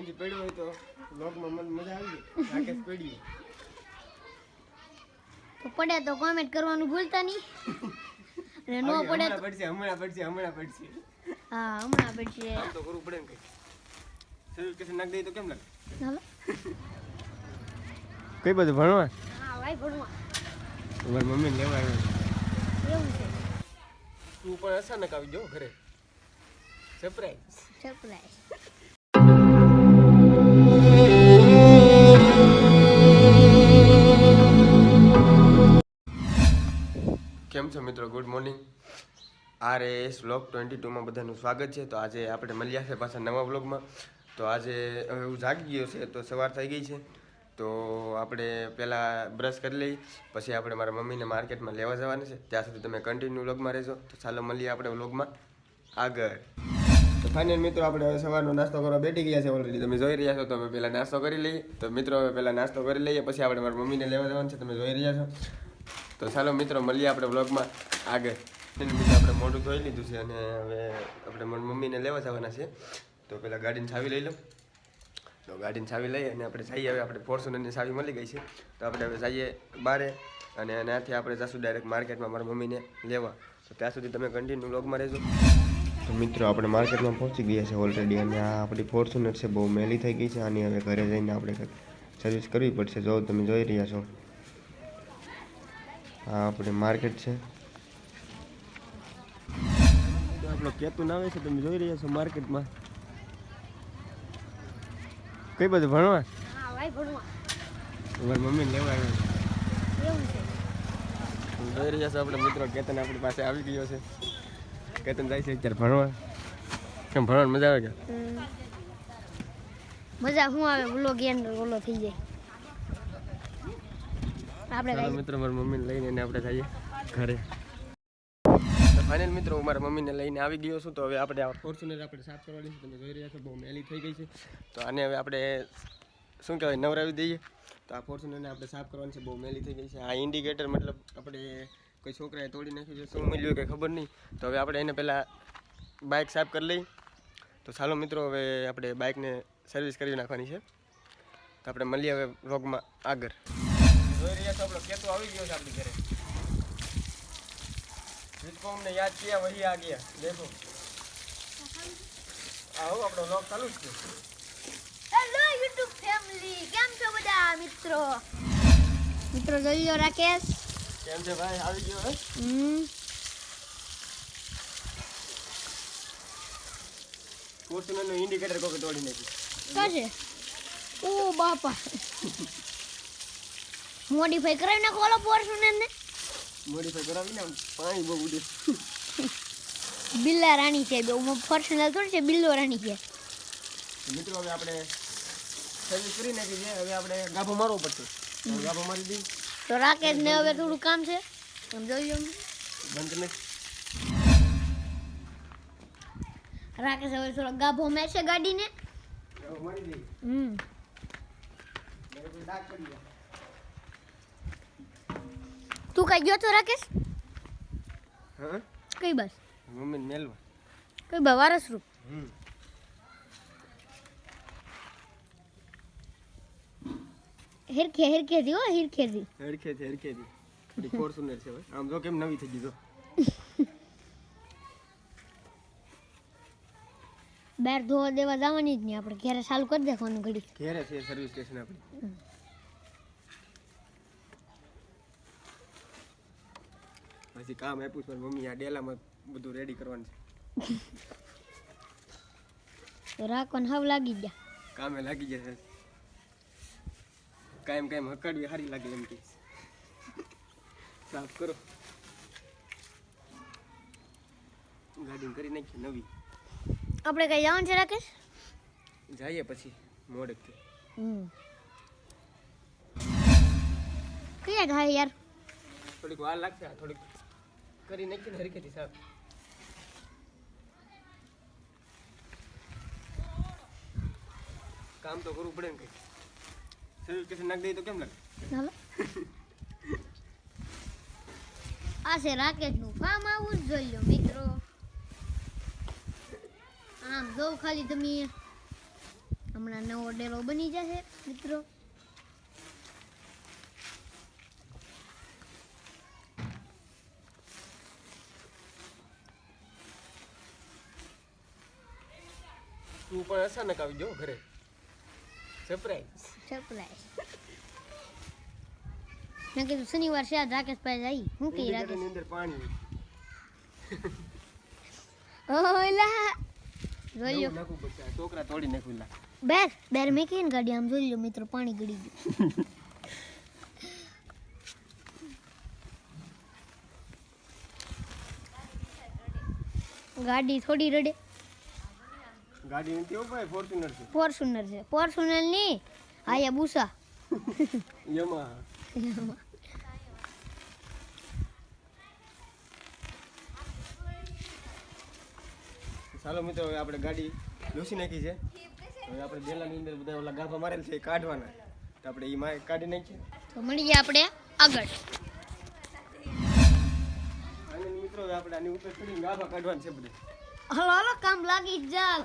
અહીંથી પડ્યું હોય તો વ્લોગમાં મને મજા આવી ગઈ. રાકેશ પડ્યું. તો પડે તો કોમેન્ટ કરવાનું ભૂલતા નહીં. અને નો પડે હમણાં તો પડશે હમણાં પડશે હમણાં પડશે. હા હમણાં પડશે. આમ તો કરવું પડે ને કઈ શરીર કેસે નાખ દઈએ તો કેમ લાગે? કઈ બધું ભણવા? હા ભાઈ ભણવા. મારી મમ્મીને લેવા આવ્યો એવું છે. તું પણ અચાનક આવી જો ઘરે. સરપ્રાઈઝ સરપ્રાઈઝ કેમ છો મિત્રો? Good morning R S vlog twenty ટુમાં બધાનું સ્વાગત છે. તો આજે આપણે મળ્યા છે પાછા નવા વ્લોગમાં તો આજે હવે હું જાગી ગયો છે, તો સવાર થઈ ગઈ છે. તો આપણે પહેલાં બ્રશ કરી લઈ, પછી આપણે મારા મમ્મીને માર્કેટમાં લેવા જવાના છે. ત્યાં સુધી તમે કન્ટિન્યુ વ્લોગમાં રહેજો. તો ચાલો મળીએ આપણે વ્લોગમાં આગળ. તો ફાઇનલ મિત્રો, આપણે હવે સવારનો નાસ્તો કરવા બેઠી ગયા છે. ઓલરેડી તમે જોઈ રહ્યા છો, તો અમે પહેલાં નાસ્તો કરી લઈએ. તો મિત્રો, હવે પહેલાં નાસ્તો કરી લઈએ, પછી આપણે મારા મમ્મીને લેવા જવાનું છે. તમે જોઈ રહ્યા છો. તો ચાલો મિત્રો, મળીએ આપણે વ્લોગમાં આગળ. મિત્રો આપણે મોઢું ધોઈ લીધું છે અને હવે આપણે મમ્મીને લેવા જવાના છે. તો પહેલાં ગાડીની છાવી લઈ લો. તો ગાડીની છાવી લઈ અને આપણે જઈએ. હવે આપણે ફોર્ચ્યુનરની છાવી મળી ગઈ છે. તો આપણે હવે જઈએ બારે અને એનાથી આપણે જશું ડાયરેક્ટ માર્કેટમાં મારા મમ્મીને લેવા. તો ત્યાં સુધી તમે કન્ટિન્યુ વ્લોગમાં રહેજો. તો મિત્રો, આપણે માર્કેટમાં પહોંચી ગયા છે ઓલરેડી અને આ આપણી ફોર્ચ્યુનર છે, બહુ મેલી થઈ ગઈ છે. આની હવે ઘરે જઈને આપણે સર્વિસ કરવી પડશે. જો તમે જોઈ રહ્યા છો. આ આપણે માર્કેટ છે. આપણો કેતુન આવે છે તમે જોઈ રહ્યા છો માર્કેટમાં. કઈ બધું ભણવા? ભણવા. મારી મમ્મીને લેવા આવ્યો જોઈ રહ્યા છો આપણે મિત્રો કેતન આપણી પાસે આવી ગયો છે. કેતન જાય છે અત્યારે ભણવા. કેમ ભણવાની મજા આવે કે? મજા શું આવે ઓલો ગેન ઓલો થઈ જાય. આપણે મિત્રો મારા મમ્મીને લઈને આપણે જઈએ ઘરે. ફાઇનલ મિત્રો હું મારા મમ્મીને લઈને આવી ગયો છું તો હવે આપણે આ ફોર્ચ્યુનર આપણે સાફ કરવાની છે. તમે જોઈ રહ્યા છો બહુ મેલી થઈ ગઈ છે. તો આને હવે આપણે શું કહેવાય નવરાવી દઈએ. તો આ ફોર્ચ્યુનરને આપણે સાફ કરવાની છે બહુ મેલી થઈ ગઈ છે. આ ઇન્ડિકેટર મતલબ આપણે કોઈ છોકરાએ તોડી નાખ્યું છે શું મળ્યું કંઈ ખબર નહીં. તો હવે આપણે એને પહેલાં બાઇક સાફ કરી લઈ તો ચાલો મિત્રો હવે આપણે બાઇકને સર્વિસ કરી નાખવાની છે. તો આપણે મળીએ હવે વ્લોગમાં આગળ. જોઈ રહ્યા છો આપણો કેતો આવી ગયો છે ઘરે. જીતકોમ ને યાદ છે વહી આ ગયા. આપણો લોક ચાલુ જ છે. ફેમિલી કેમ છો બધા મિત્રો? મિત્રો જોઈ લો રાકેશ. કેમ છે ભાઈ? આવી ગયો હે? હમ. કોર્સમેનનો ઇન્ડિકેટર કોકે તોડી નાખ્યું. કાજે ઓ બાપા. મોડિફાઈ કરાવી નાખો ઓલો ફોર્ચ્યુનર ને મોડીફાઈ કરાવીને ને પાણી બહુ ઉડે. બિલ્લા રાણી છે બે. ફોર્ચ્યુનર થોડી છે બિલ્લો રાણી છે. મિત્રો હવે આપણે સર્વિસ કરી નાખી છે. હવે આપણે ગાભો મારવો પડશે. ગાભો મારી દઈ તો રાકેશ ને હવે થોડું કામ છે. તમે જોઈ બંધ ને રાકેશ હવે થોડો ગાભો મેશે ગાડીને. હમ. ડાક પડી જાય તું કઈ ગયો તો રાકેશ? હા? કઈ બસ. મમ્મી મેલવા. કઈ બા વારસરૂપ હમ. હિરખે હિરખે થી હો હિરખે થી હરખેથી દી થોડી ફોર્ચ્યુનર છે ભાઈ. આમ જો કેમ નવી થઈ ગઈ જો. બહાર ધોવા દેવા જવાની જ નહીં આપણે. ઘેરે ચાલુ કરી દેવાનું ઘડી ઘેરે છે સર્વિસ સ્ટેશન આપણી. પછી કામ આપ્યું છે મમ્મી આ ડેલામાં બધું રેડી કરવાનું છે. રાખવાનું હાવ લાગી ગયા. કામે લાગી જશે કાયમ કાયમ હકાડવી સારી લાગે એમ કે. સાફ કરો. ગાડી કરી નાખી નવી. આપણે કઈ જવાનું છે રાકેશ? જઈએ પછી મોડેકથી. હમ. કયા થાય યાર? થોડીક વાર લાગશે થોડીક કરી નાખી ને હરખેથી સાફ. કામ તો કરવું પડે ને કંઈક. કેસે નાખ દઈએ તો કેમ લાગે? આ છે રાકેશનું ફાર્મ આવું જ જોઈ લો મિત્રો. આમ જો ખાલી તમે. હમણાં નવો ડેરો બની જશે, મિત્રો. તું પણ અચાનક આવી જો ઘરે સરપ્રાઈઝ સરપ્રાઈઝ મેં કીધું શનિવાર છે આજ રાકેશભાઈ જાય હું કહી રાકેશ અંદર પાણી ઓલા જોઈ લો ટોકરા તોડી નાખું લા બેર બેર મેં કહીને ગાડી આમ જોઈ લો મિત્રો પાણી ગળી ગયું ગાડી થોડી રડે ગાડી નથી ભાઈ ફોર્ચ્યુનર છે. ફોર્ચ્યુનર છે. ફોર્ચ્યુનરની? આયા બુસા. યમા ચાલો મિત્રો હવે આપણે ગાડી લૂસી નાખી છે. હવે આપણે બેલાની અંદર બધા ઓલા ગાભા મારેલ છે એ કાઢવાના. તો આપણે એ માં કાઢી નાખીએ. તો મળીએ આપણે આગળ. મિત્રો હવે આપણે આની ઉપર ચડીને ગાભા કાઢવાના છે બધે. હલો હલો કામ લાગી જ જાવ.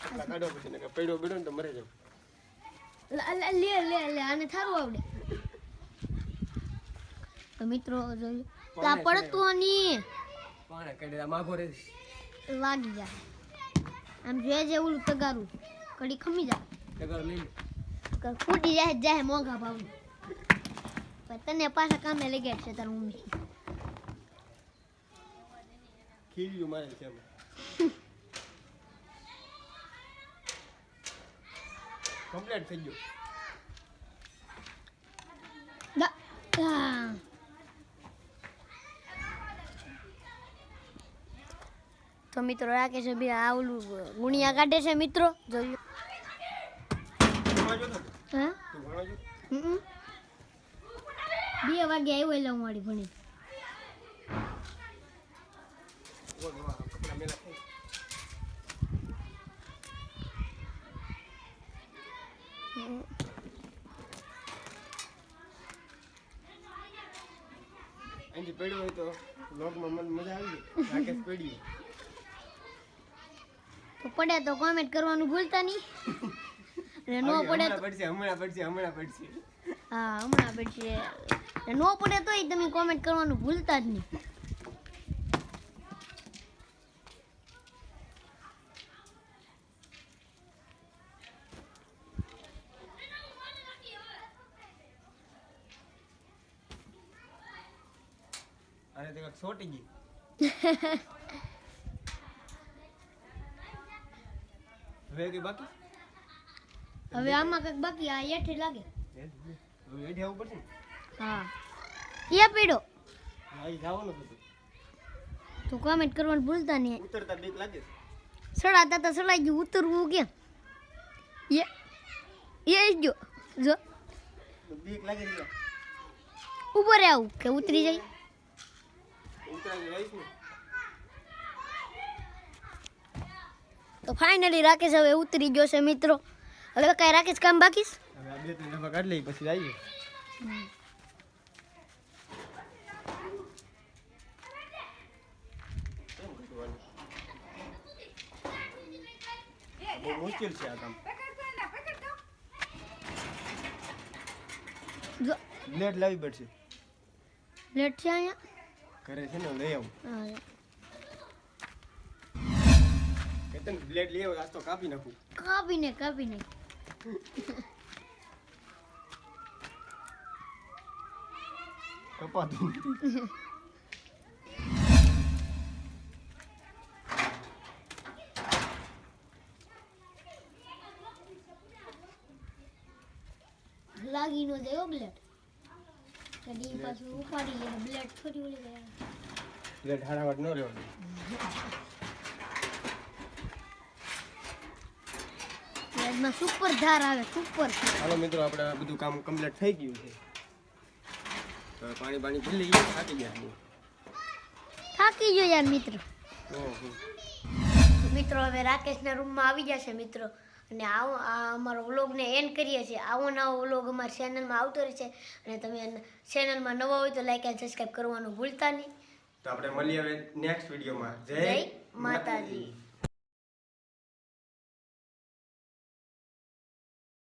આટલા પછી ને પડ્યો બેડો ને તો મરે જાવ લ- લ- લે લે લે આને થારું આવડે તો મિત્રો જોયું લા પડતું ની પાણે કાઢે માગો રે લાગી જાય આમ છે ઓલું તગારું કડી ખમી જાય તગાર લઈ ફૂટી જાય જાય મોંઘા ભાવ તને પાછા કામે લઈ ગયા છે તારું મમ્મી ખીલ્યું મારે છે કમ્પ્લીટ થઈ ગયું. તો મિત્રો રાખે છે બે આ ઓલું ગુણિયા કાઢે છે મિત્રો. જોયું? ભણવા જો તો. હા. બે વાગે આવ્યો એટલે હું વાળી ભણી ઓ વાહ કપડા મેલા થઈ હમ. અહીંથી પડ્યું હોય તો વ્લોગમાં મને મજા આવી રાકેશ પડ્યું. તો પડે તો કોમેન્ટ કરવાનું ભૂલતા નહીં. અને નો પડે તો પડશે હમણાં પડશે હમણાં પડશે. હા હમણાં પડશે. નો પડે તોય તમે કોમેન્ટ કરવાનું ભૂલતા જ નહીં. અને તે કાંઈક સોટી ગઈ હવે કઈ બાકી હવે આમાં કંઈક બાકી આ હેઠે લાગે હવે હેઠે આવવું પડશે ને હા એ પીડો હા એ જવાનું હતું તો કોમેન્ટ કરવાનું ભૂલતા નહીં ઉતરતા બીક લાગે છે. સડાતા તો સડાઈ ગયું ઉતરવું કેમ એ એ જ જો જો તો બીક લાગે છે ઉપર આવું કે ઉતરી જાય ઉતરાવી રહીશ ને તો ફાઇનલી રાકેશ હવે ઉતરી ગયો છે મિત્રો. હવે કાંઈ રાકેશ કામ બાકી છે? હવે આ બે ત્રણ ડબ્બા કાઢી લઈ પછી આવીએ. કેમ કાઢવાનું? બહુ મુશ્કેલ છે આ કામ. જો. બ્લેડ લાવવી પડશે પ્લેટ છે અહીંયા? ઘરે છે ને લઈ આવું. કેતન બ્લેડ લઈ આવ આજ તો કાપી નાખું. કાપીને કાપીને કપાતું. નથી. લાગી નો દેવો બ્લેડ. ઉપાડી બ્લેડ થોડી ઉડી ગયા બ્લેડ હાડાવાટ ન રહેવાનું બ્લેડમાં સુપર ધાર આવે સુપર હાલો મિત્રો આપણે આ બધું કામ કમ્પ્લીટ થઈ ગયું છે. તો પાણી પાણી ભરી લઈએ થાકી ગયા. થાકી ગયો યાર મિત્ર. ઓહો. મિત્રો હવે રાકેશના રૂમમાં આવી જશે મિત્રો. અને આવો આ અમારો વ્લોગને એન્ડ કરીએ છીએ. આવો નવો વ્લોગ અમારી ચેનલમાં આવતો રહે છે અને તમે ચેનલમાં નવા હોય તો લાઈક એન્ડ સબસ્ક્રાઈબ કરવાનું ભૂલતા નહીં. તો આપણે મળીએ હવે નેક્સ્ટ વિડીયોમાં જય માતાજી.